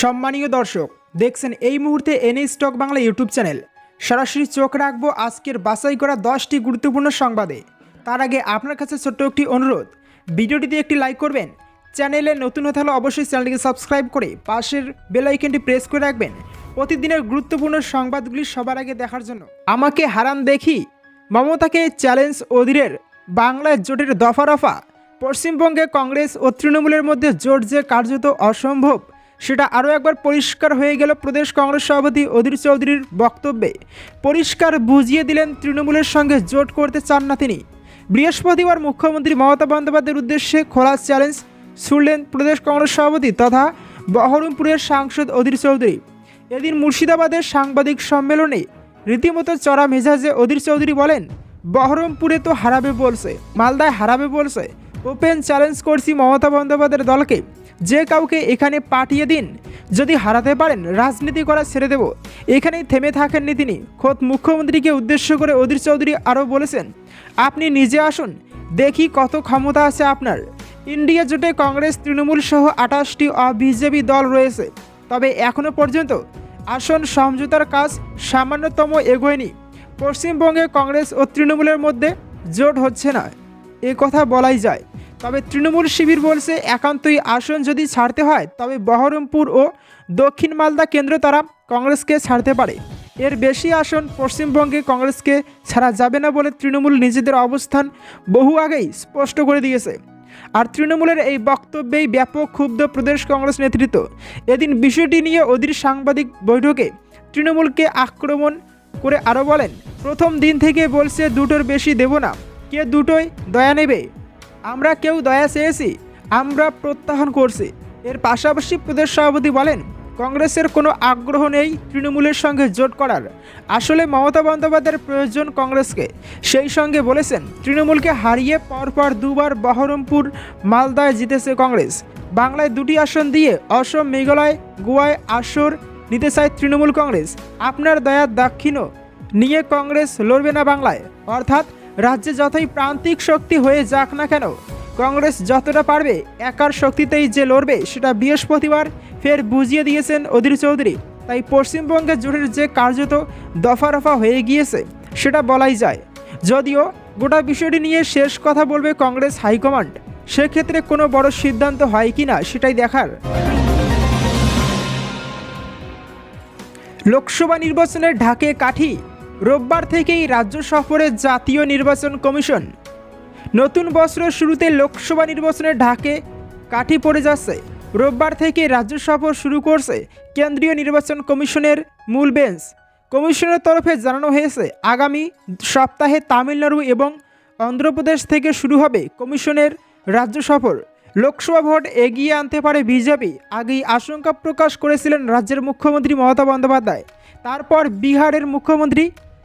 সম্মানীয় দর্শক, দেখছেন এই মুহূর্তে NA stock Bangla YouTube channel. সরাসরি চোখ রাখব আজকের বাছাই করা দশটি গুরুত্বপূর্ণ সংবাদে। তার আগে আপনার কাছে ছোট্ট একটি অনুরোধ, ভিডিওটিতে একটি লাইক করবেন, চ্যানেলে নতুন হতে হলে অবশ্যই চ্যানেলটিকে সাবস্ক্রাইব করে পাশের বেল আইকনটি প্রেস করে রাখবেন। প্রতিদিনের গুরুত্বপূর্ণ সংবাদগুলি সবার আগে দেখার জন্য। আমাকে হারান দেখি, মমতাকে চ্যালেঞ্জ অধীরের বাংলায় জোটের দফা রফা পশ্চিমবঙ্গে কংগ্রেস ও তৃণমূলের মধ্যে জোট যে কার্যত অসম্ভব সেটা আরও একবার পরিষ্কার হয়ে গেল প্রদেশ কংগ্রেস সভাপতি অধীর চৌধুরীর বক্তব্যে। পরিষ্কার বুঝিয়ে দিলেন তৃণমূলের সঙ্গে জোট করতে চান না তিনি। বৃহস্পতিবার মুখ্যমন্ত্রী মমতা বন্দ্যোপাধ্যায়ের উদ্দেশ্যে খোলা চ্যালেঞ্জ ছুড়লেন প্রদেশ কংগ্রেস সভাপতি তথা বহরমপুরের সাংসদ অধীর চৌধুরী। এদিন মুর্শিদাবাদের সাংবাদিক সম্মেলনে রীতিমতো চড়া মেজাজে অধীর চৌধুরী বলেন, বহরমপুরে তো হারাবে বলছে, মালদায় হারাবে বলছে। ওপেন চ্যালেঞ্জ করছি মমতা বন্দ্যোপাধ্যায়ের দলকে। যে কাউকে এখানে পাঠিয়ে দিন। যদি হারাতে পারেন, রাজনীতি করা ছেড়ে দেব। এখানেই থেমে থাকেননি তিনি। খোদ মুখ্যমন্ত্রীকে উদ্দেশ্য করে অধীর চৌধুরী আরও বলেছেন, আপনি নিজে আসুন, দেখি কত ক্ষমতা আছে আপনার। ইন্ডিয়া জোটে কংগ্রেস, তৃণমূল সহ আঠাশটি বিজেপি দল রয়েছে। তবে এখনও পর্যন্ত আসন সমঝোতার কাজ সামান্যতম এগোয়নি। পশ্চিমবঙ্গে কংগ্রেস ও তৃণমূলের মধ্যে জোট হচ্ছে না। এ কথা বলাই যায়। তবে তৃণমূল শিবির বলছে, একান্তই আসন যদি ছাড়তে হয়, তবে বহরমপুর ও দক্ষিণ মালদা কেন্দ্র তারা কংগ্রেসকে ছাড়তে পারে। এর বেশি আসন পশ্চিমবঙ্গে কংগ্রেসকে ছাড়া যাবে না বলে তৃণমূল নিজেদের অবস্থান বহু আগেই স্পষ্ট করে দিয়েছে। আর তৃণমূলের এই বক্তব্যেই ব্যাপক ক্ষুব্ধ প্রদেশ কংগ্রেস নেতৃত্ব। এদিন বিষয়টি নিয়ে অধীর সাংবাদিক বৈঠকে তৃণমূলকে আক্রমণ করে আরও বলেন, প্রথম দিন থেকে বলছে দুটোর বেশি দেব না। কে দুটোই দয়া নেবে? আমরা কেউ দয়া চেয়েছি, আমরা প্রত্যাহার করছি। এর পাশাপাশি প্রদেশ সভাপতি বলেন, কংগ্রেসের কোনো আগ্রহ নেই তৃণমূলের সঙ্গে জোট করার। আসলে মমতা বন্দ্যোপাধ্যায়ের প্রয়োজন কংগ্রেসকে। সেই সঙ্গে বলেছেন, তৃণমূলকে হারিয়ে পরপর দুবার বহরমপুর, মালদায় জিতেছে কংগ্রেস। বাংলায় দুটি আসন দিয়ে অসম, মেঘালয়, গোয়ায় আসর নিতে চায় তৃণমূল কংগ্রেস। আপনার দয়া দাক্ষিণ্য নিয়ে কংগ্রেস লড়বে না বাংলায়। অর্থাৎ রাজ্যে যতই প্রান্তিক শক্তি হয়ে যাক না কেন, কংগ্রেস যতটা পারবে, একার শক্তিতেই যে লড়বে, সেটা বৃহস্পতিবার ফের বুঝিয়ে দিয়েছেন অধীর চৌধুরী। তাই পশ্চিমবঙ্গের জোটের যে কার্যত দফা রফা হয়ে গিয়েছে, সেটা বলাই যায়। যদিও গোটা বিষয়টি নিয়ে শেষ কথা বলবে কংগ্রেস হাইকমান্ড, সেক্ষেত্রে কোনো বড় সিদ্ধান্ত হয় কি না, সেটাই দেখার। লোকসভা নির্বাচনের ঢাকে কাঠি রোববার থেকেই রাজ্য সফরে জাতীয় নির্বাচন কমিশন। নতুন বছরের শুরুতে লোকসভা নির্বাচনের ঢাকে কাঠি পড়ে যাচ্ছে। রোববার থেকে রাজ্য সফর শুরু করছে কেন্দ্রীয় নির্বাচন কমিশনের মূল বেঞ্চ। কমিশনের তরফে জানানো হয়েছে, আগামী সপ্তাহে তামিলনাড়ু এবং অন্ধ্রপ্রদেশ থেকে শুরু হবে কমিশনের রাজ্য সফর। লোকসভা ভোট এগিয়ে আনতে পারে বিজেপি, আগেই আশঙ্কা প্রকাশ করেছিলেন রাজ্যের মুখ্যমন্ত্রী মমতা বন্দ্যোপাধ্যায়। তারপর বিহারের মুখ্যমন্ত্রী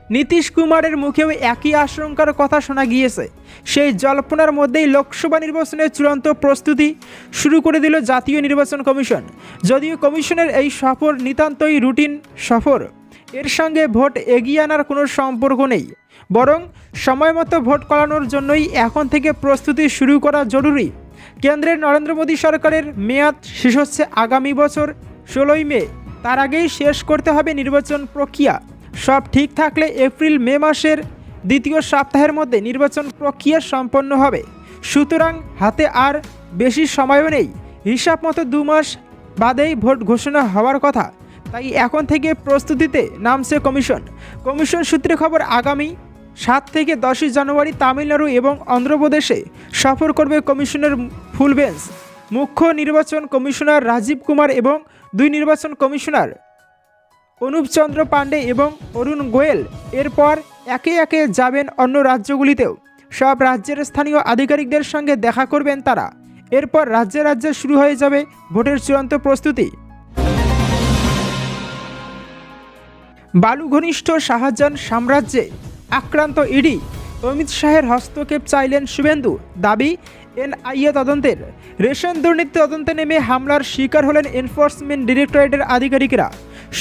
নীতিশ কুমারের মুখেও একই আশঙ্কার কথা শোনা গিয়েছে। সেই জল্পনার মধ্যেই লোকসভা নির্বাচনের চূড়ান্ত প্রস্তুতি শুরু করে দিল জাতীয় নির্বাচন কমিশন। যদিও কমিশনের এই সফর নিতান্তই রুটিন সফর, এর সঙ্গে ভোট এগিয়ে আনার কোনো সম্পর্ক নেই। বরং সময়মতো ভোট করানোর জন্যই এখন থেকে প্রস্তুতি শুরু করা জরুরি। কেন্দ্রের নরেন্দ্র মোদী সরকারের মেয়াদ শেষ হচ্ছে আগামী বছর, ষোলোই মে। তার আগেই শেষ করতে হবে নির্বাচন প্রক্রিয়া। সব ঠিক থাকলে এপ্রিল, মে মাসের দ্বিতীয় সপ্তাহের মধ্যে নির্বাচন প্রক্রিয়া সম্পন্ন হবে। সুতরাং হাতে আর বেশি সময়ও নেই। হিসাব মতো দু মাস বাদেই ভোট ঘোষণা হওয়ার কথা। তাই এখন থেকে প্রস্তুতিতে নামছে কমিশন। কমিশন সূত্রে খবর, আগামী সাত থেকে দশই জানুয়ারি তামিলনাড়ু এবং অন্ধ্রপ্রদেশে সফর করবে কমিশনের ফুল বেঞ্চ। মুখ্য নির্বাচন কমিশনার রাজীব কুমার এবং দুই নির্বাচন কমিশনার অনুপ চন্দ্র পাণ্ডে এবং অরুণ গোয়েল এরপর একে একে যাবেন অন্য রাজ্যগুলিতেও। সব রাজ্যের স্থানীয় আধিকারিকদের সঙ্গে দেখা করবেন তারা। এরপর রাজ্যে রাজ্যে শুরু হয়ে যাবে ভোটের চূড়ান্ত প্রস্তুতি। বালু ঘনিষ্ঠ শাহজাহান সাম্রাজ্যে আক্রান্ত ইডি অমিত শাহের হস্তক্ষেপ চাইলেন শুভেন্দু। দাবি, এনআইএ তদন্তের। রেশন দুর্নীতি তদন্তে নেমে হামলার শিকার হলেন এনফোর্সমেন্ট ডিরেক্টরেটের আধিকারিকরা।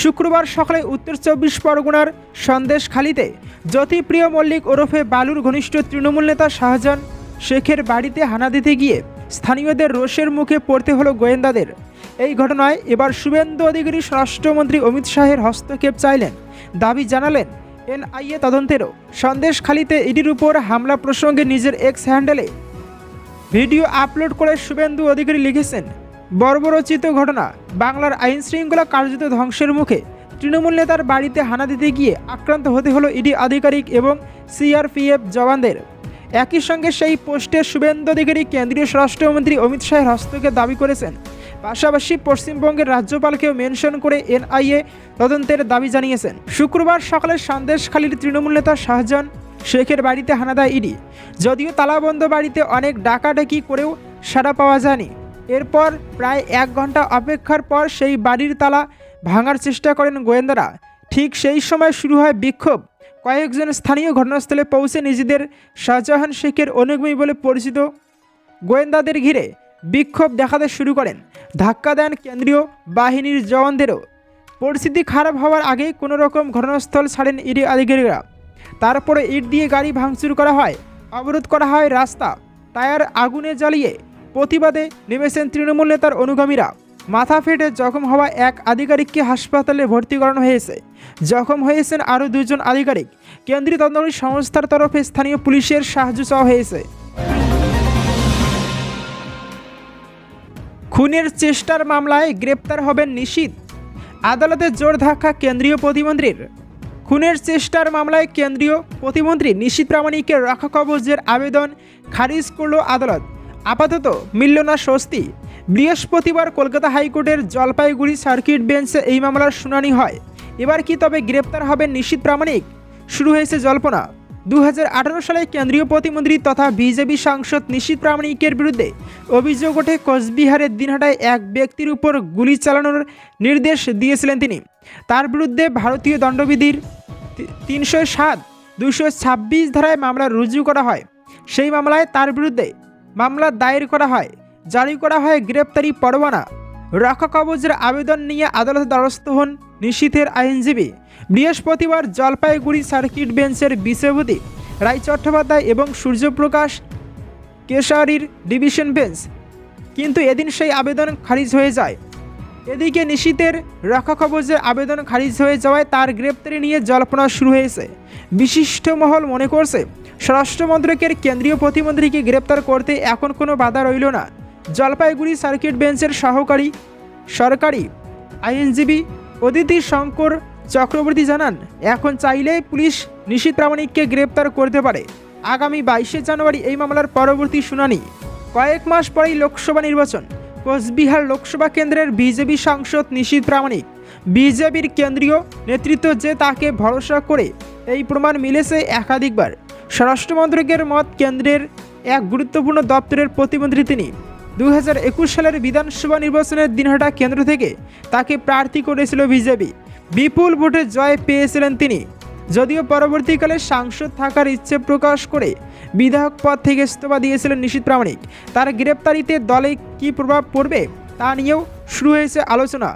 শুক্রবার সকালে উত্তর চব্বিশ পরগনার সন্দেশখালিতে জ্যোতিপ্রিয় মল্লিক ওরফে বালুর ঘনিষ্ঠ তৃণমূল নেতা শাহজাহান শেখের বাড়িতে হানা দিতে গিয়ে স্থানীয়দের রোষের মুখে পড়তে হলো গোয়েন্দাদের। এই ঘটনায় এবার শুভেন্দু অধিকারী স্বরাষ্ট্রমন্ত্রী অমিত শাহের হস্তক্ষেপ চাইলেন। দাবি জানালেন, এনআইএ তদন্তেরও। সন্দেশখালিতে ইডির উপর হামলা প্রসঙ্গে নিজের এক্স হ্যান্ডেলে ভিডিও আপলোড করে শুভেন্দু অধিকারী লিখেছেন বর্বরচিত ঘটনা। বাংলার আইন শৃঙ্খলা কার্যত ধ্বংসের মুখে। তৃণমূল নেতার বাড়িতে হানা দিতে গিয়ে আক্রান্ত হতে হলো ইডি আধিকারিক এবং সিআরপিএফ জওয়ানদের। একই সঙ্গে সেই পোস্টে শুভেন্দু অধিকারী, কেন্দ্রীয় স্বরাষ্ট্রমন্ত্রী অমিত শাহের হস্তকে দাবি করেছেন। পাশাপাশি পশ্চিমবঙ্গের রাজ্যপালকেও মেনশন করে এনআইএ তদন্তের দাবি জানিয়েছেন। শুক্রবার সকালে সন্দেশখালীর তৃণমূল নেতা শাহজাহান শেখের বাড়িতে হানা দেয় ইডি। যদিও তালাবন্ধ বাড়িতে অনেক ডাকাডাকি করেও সাড়া পাওয়া যায়নি। এরপর প্রায় এক ঘণ্টা অপেক্ষার পর সেই বাড়ির তালা ভাঙার চেষ্টা করেন গোয়েন্দারা। ঠিক সেই সময় শুরু হয় বিক্ষোভ। কয়েকজন স্থানীয় ঘটনাস্থলে পৌঁছে নিজেদের শাহজাহান শেখের অনুগামী বলে পরিচিত গোয়েন্দাদের ঘিরে বিক্ষোভ দেখাতে শুরু করেন। ধাক্কা দেন কেন্দ্রীয় বাহিনীর জওয়ানদেরও। পরিস্থিতি খারাপ হওয়ার আগেই কোনো রকম ঘটনাস্থল ছাড়েন ইডি আধিকারিকরা। তারপরে ইট দিয়ে গাড়ি ভাঙচুর করা হয়, অবরোধ করা হয় রাস্তা, টায়ার আগুনে জ্বালিয়ে প্রতিবাদে নেমেছেন তৃণমূল নেতার অনুগামীরা। মাথা ফেটে জখম হওয়া এক আধিকারিককে হাসপাতালে ভর্তি করানো হয়েছে। জখম হয়েছেন আরও দুজন আধিকারিক। কেন্দ্রীয় তদন্তকারী সংস্থার তরফে স্থানীয় পুলিশের সাহায্য চাওয়া হয়েছে। খুনের চেষ্টার মামলায় গ্রেপ্তার হবেন নিশীত। আদালতে জোর ধাক্কা কেন্দ্রীয় প্রতিমন্ত্রীর। খুনের চেষ্টার মামলায় কেন্দ্রীয় প্রতিমন্ত্রী নিশীত প্রামাণিকের রক্ষা কবচের আবেদন খারিজ করল আদালত। আপাতত মিলল না স্বস্তি। বৃহস্পতিবার কলকাতা হাইকোর্টের জলপাইগুড়ি সার্কিট বেঞ্চে এই মামলার শুনানি হয়। এবার কি তবে গ্রেপ্তার হবেন নিশীত প্রামাণিক? শুরু হয়েছে জল্পনা। দু হাজার আঠারো সালে কেন্দ্রীয় প্রতিমন্ত্রী তথা বিজেপি সাংসদ নিশীত প্রামাণিকের বিরুদ্ধে অভিযোগ ওঠে কোচবিহারের দিনহাটায় এক ব্যক্তির উপর গুলি চালানোর নির্দেশ দিয়েছিলেন তিনি। তার বিরুদ্ধে ভারতীয় দণ্ডবিধির তিনশো সাত দুশো ছাব্বিশ ধারায় মামলা রুজু করা হয়। সেই মামলায় তার বিরুদ্ধে মামলা দায়ের করা হয়। জারি করা হয় গ্রেপ্তারি পরোয়ানা। রক্ষা কবজের আবেদন নিয়ে আদালতে দ্বারস্থ হন নিশীথের আইনজীবী। বৃহস্পতিবার জলপাইগুড়ি সার্কিট বেঞ্চের বিচারপতি রায় চট্টোপাধ্যায় এবং সূর্যপ্রকাশ কেশারির ডিভিশন বেঞ্চ। কিন্তু এদিন সেই আবেদন খারিজ হয়ে যায়। এদিকে নিশীতের রক্ষা কবচের আবেদন খারিজ হয়ে যাওয়ায় তার গ্রেপ্তারি নিয়ে জল্পনা শুরু হয়েছে। বিশিষ্ট মহল মনে করছে, স্বরাষ্ট্রমন্ত্রকের কেন্দ্রীয় প্রতিমন্ত্রীকে গ্রেপ্তার করতে এখন কোনো বাধা রইল না। জলপাইগুড়ি সার্কিট বেঞ্চের সহকারী সরকারি আইনজীবী অদিতি শঙ্কর চক্রবর্তী জানান, এখন চাইলেই পুলিশ নিশীত প্রামাণিককে গ্রেপ্তার করতে পারে। আগামী বাইশে জানুয়ারি এই মামলার পরবর্তী শুনানি। কয়েক মাস পরেই লোকসভা নির্বাচন। কোচবিহার লোকসভা কেন্দ্রের বিজেপি সাংসদ নিশীত প্রামাণিক। বিজেপির কেন্দ্রীয় নেতৃত্ব যে তাকে ভরসা করে এই প্রমাণ মিলেছে একাধিকবার। স্বরাষ্ট্রমন্ত্রকের মত কেন্দ্রের এক গুরুত্বপূর্ণ দপ্তরের প্রতিমন্ত্রী তিনি। দু হাজার একুশ সালের বিধানসভা নির্বাচনের দিনহাটা কেন্দ্র থেকে তাকে প্রার্থী করেছিল বিজেপি। বিপুল ভোটে জয় পেয়েছিলেন তিনি। যদিও পরবর্তীকালে সাংসদ থাকার ইচ্ছে প্রকাশ করে বিধায়ক পদ থেকে ইস্তফা দিয়েছিলেন নিশীত প্রামাণিক। তার গ্রেপ্তারিতে দলে কি প্রভাব পড়বে তা নিয়েও শুরু হয়েছে আলোচনা।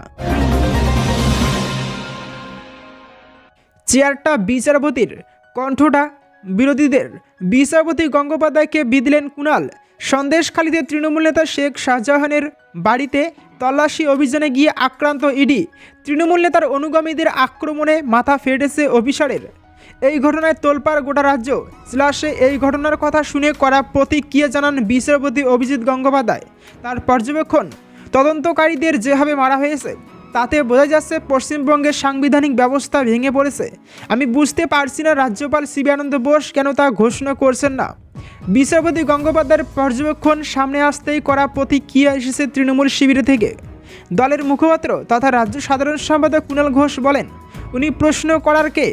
চেয়ারটা বিচারপতির, কণ্ঠটা বিরোধীদের। বিচারপতি গঙ্গোপাধ্যায়কে বিধলেন কুণাল। সন্দেশখালীতে তৃণমূল নেতা শেখ শাহজাহানের বাড়িতে তল্লাশি অভিযানে গিয়ে আক্রান্ত ইডি। তৃণমূল নেতার অনুগামীদের আক্রমণে মাথা ফেটেছে অফিসারের। এই ঘটনায় তোলপাড় গোটা রাজ্য। স্লাসে এই ঘটনার কথা শুনে করা প্রতিক্রিয়া জানান বিচারপতি অভিজিৎ গঙ্গোপাধ্যায়। তার পর্যবেক্ষণ, তদন্তকারীদের যেভাবে মারা হয়েছে, তাতে বোঝা যাচ্ছে পশ্চিমবঙ্গের সাংবিধানিক ব্যবস্থা ভেঙে পড়েছে। আমি বুঝতে পারছি না রাজ্যপাল শিবানন্দ বোস কেন তা ঘোষণা করছেন না। বিচারপতি গঙ্গোপাধ্যায়ের পর্যবেক্ষণ সামনে আসতেই করা প্রতিক্রিয়া এসেছে তৃণমূল শিবির থেকে। দলের মুখপাত্র তথা রাজ্য সাধারণ সম্পাদক কুণাল ঘোষ বলেন, উনি প্রশ্ন করার কে?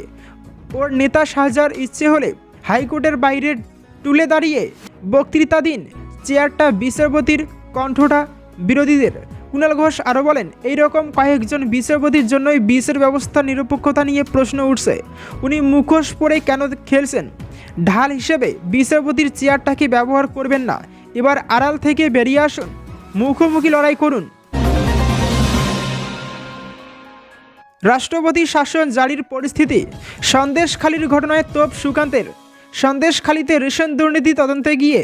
ওর নেতা সাজার ইচ্ছে হলে হাইকোর্টের বাইরে তুলে দাঁড়িয়ে বক্তৃতা দিন চেয়ারটা বিচারপতির কণ্ঠটা বিরোধীদের। কুণাল ঘোষ আরও বলেন এই রকম কয়েকজন বিচারপতির জন্যই বিচার ব্যবস্থা নিরপেক্ষতা নিয়ে প্রশ্ন উঠছে। উনি মুখোশ পরে কেন খেলছেন? ঢাল হিসেবে বিচারপতির চেয়ারটাকে ব্যবহার করবেন না? এবার আড়াল থেকে বেরিয়ে আসুন। মুখোমুখি লড়াই করুন। রাষ্ট্রপতি শাসন জারির পরিস্থিতি, সন্দেশখালির ঘটনায় তোপ সুকান্তের। সন্দেশখালিতে রেশন দুর্নীতি তদন্তে গিয়ে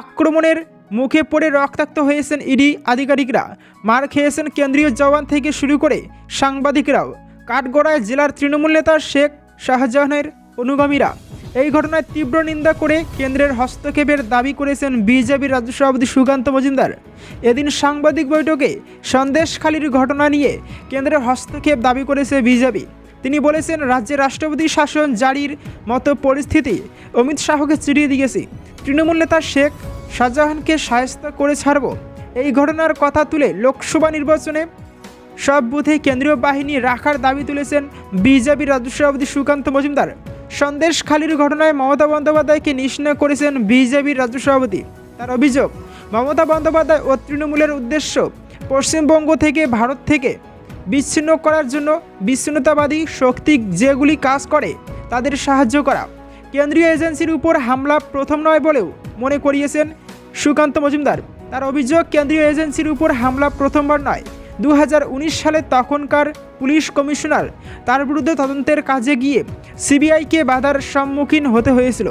আক্রমণের মুখে পড়ে রক্তাক্ত হয়েছেন ইডি আধিকারিকরা। মার খেয়েছেন কেন্দ্রীয় জওয়ান থেকে শুরু করে সাংবাদিকরাও। কাঠগড়ায় জেলার তৃণমূল নেতা শেখ শাহজাহানের অনুগামীরা। এই ঘটনায় তীব্র নিন্দা করে কেন্দ্রের হস্তক্ষেপের দাবি করেছেন বিজেপির রাজ্য সভাপতি সুকান্ত মজুমদার। এদিন সাংবাদিক বৈঠকে সন্দেশখালির ঘটনা নিয়ে কেন্দ্রের হস্তক্ষেপ দাবি করেছে বিজেপি। তিনি বলেছেন রাজ্যে রাষ্ট্রপতি শাসন জারির মতো পরিস্থিতি অমিত শাহকে চিরিয়ে দিয়েছে। তৃণমূল নেতা শেখ শাহজাহানকে সায়স্তা করে ছাড়ব। এই ঘটনার কথা তুলে লোকসভা নির্বাচনে সব বুথে কেন্দ্রীয় বাহিনী রাখার দাবি তুলেছেন বিজেপির রাজ্য সভাপতি সুকান্ত মজুমদার। সন্দেশখালির ঘটনায় মমতা বন্দ্যোপাধ্যায়কে নিষ্ণা করেছেন বিজেপির রাজ্য সভাপতি। তার অভিযোগ, মমতা বন্দ্যোপাধ্যায় ও তৃণমূলের উদ্দেশ্য পশ্চিমবঙ্গ থেকে ভারত থেকে বিচ্ছিন্ন করার জন্য বিচ্ছিন্নতাবাদী শক্তি যেগুলি কাজ করে, তাদের সাহায্য করা। কেন্দ্রীয় এজেন্সির উপর হামলা প্রথম নয় বলেও মনে করিয়েছেন সুকান্ত মজুমদার। তার অভিযোগ, কেন্দ্রীয় এজেন্সির উপর হামলা প্রথমবার নয়। দু হাজার উনিশ সালে তখনকার পুলিশ কমিশনার, তার বিরুদ্ধে তদন্তের কাজে গিয়ে সিবিআইকে বাধার সম্মুখীন হতে হয়েছিল।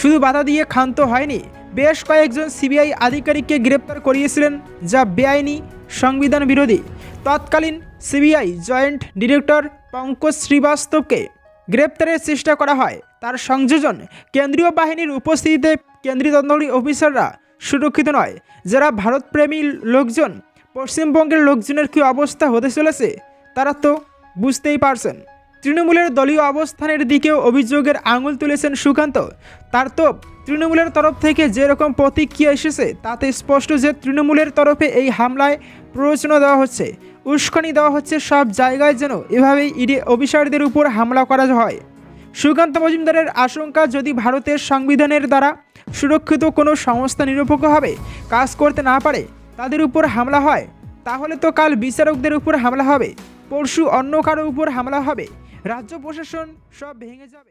শুধু বাধা দিয়ে ক্ষান্ত হয়নি, বেশ কয়েকজন সিবিআই আধিকারিককে গ্রেপ্তার করিয়েছিলেন, যা বেআইনি সংবিধান বিরোধী। তৎকালীন সিবিআই জয়েন্ট ডিরেক্টর পঙ্কজ শ্রীবাস্তবকে গ্রেপ্তারের চেষ্টা করা হয়। তার সংযোজন কেন্দ্রীয় বাহিনীর উপস্থিতিতে কেন্দ্রীয় তদন্তকারী অফিসাররা সুরক্ষিত নয়, যারা ভারতপ্রেমী লোকজন পশ্চিমবঙ্গের লোকজনের কী অবস্থা হতে চলেছে, তারা তো বুঝতেই পারছেন। তৃণমূলের দলীয় অবস্থানের দিকেও অভিযোগের আঙুল তুলেছেন সুকান্ত। তার তো তৃণমূলের তরফ থেকে যেরকম প্রতিক্রিয়া এসেছে, তাতে স্পষ্ট যে তৃণমূলের তরফে এই হামলায় প্ররোচনা দেওয়া হচ্ছে। উস্কানি দেওয়া হচ্ছে সব জায়গায় যেন এভাবেই ইডি অফিসারদের উপর হামলা করা হয়। সুকান্ত মজুমদারের আশঙ্কা, যদি ভারতের সংবিধানের দ্বারা সুরক্ষিত কোনো সংস্থা নিরপেক্ষভাবে কাজ করতে না পারে তাদের উপর হামলা হয়, তাহলে তো কাল বিচারকদের উপর হামলা হবে। পরশু অন্য কারও উপর হামলা হবে। রাজ্য প্রশাসন সব ভেঙে যাবে।